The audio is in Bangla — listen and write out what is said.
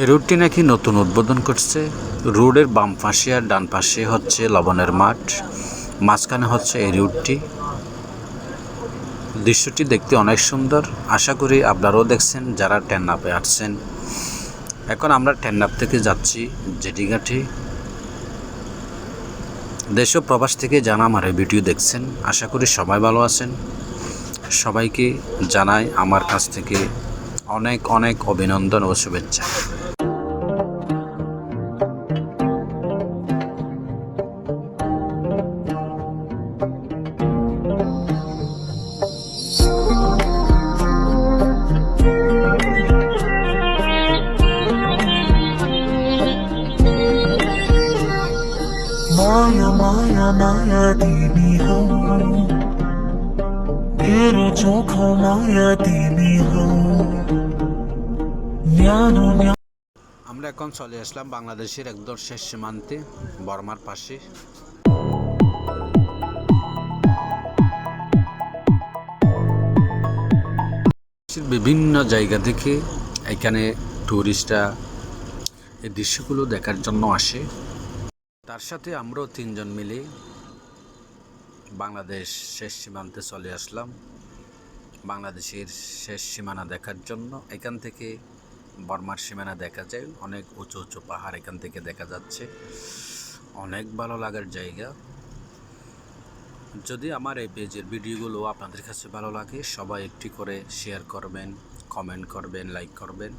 এই রুটটি নাকি নতুন উদ্বোধন করছে। রোডের বাম পাশে আর ডান পাশে হচ্ছে লবণের মাঠ। মাঝখানে হচ্ছে এই রুটটি। দৃশ্যটি দেখতে অনেক সুন্দর। আশা করি আপনারাও দেখছেন, যারা টেন্নাপে আসছেন এখন আমরা টেন্নাপ থেকে যাচ্ছি জেটিঘাটে দেশ ও প্রবাস থেকে জানা আমার এই ভিডিও দেখছেন, আশা করি সবাই ভালো আছেন। সবাইকে জানাই আমার কাছ থেকে অনেক অনেক অভিনন্দন ও শুভেচ্ছা। মায়া মায়া মায়া দিবি হো তেরো চোখ, মায়া দিবি হো জ্ঞানো জ্ঞান আমরা এখন চলে আসলাম বাংলাদেশের একদম শেষ সীমান্তে, বর্মার পাশে। বিভিন্ন জায়গা থেকে এখানে ট্যুরিস্টরা এই দৃশ্যগুলো দেখার জন্য আসে। তার সাথে আমরাও তিনজন মিলে বাংলাদেশ শেষ সীমান্তে চলে আসলাম। বাংলাদেশের শেষ সীমানা দেখার জন্য এখান থেকে বর্মার সীমানা দেখা যায়। অনেক উঁচু উঁচু পাহাড় এখান থেকে দেখা যাচ্ছে। অনেক ভালো লাগার জায়গা। যদি আমার এই পেজের ভিডিওগুলো আপনাদের কাছে ভালো লাগে, সবাই একটি করে শেয়ার করবেন কমেন্ট করবেন লাইক করবেন।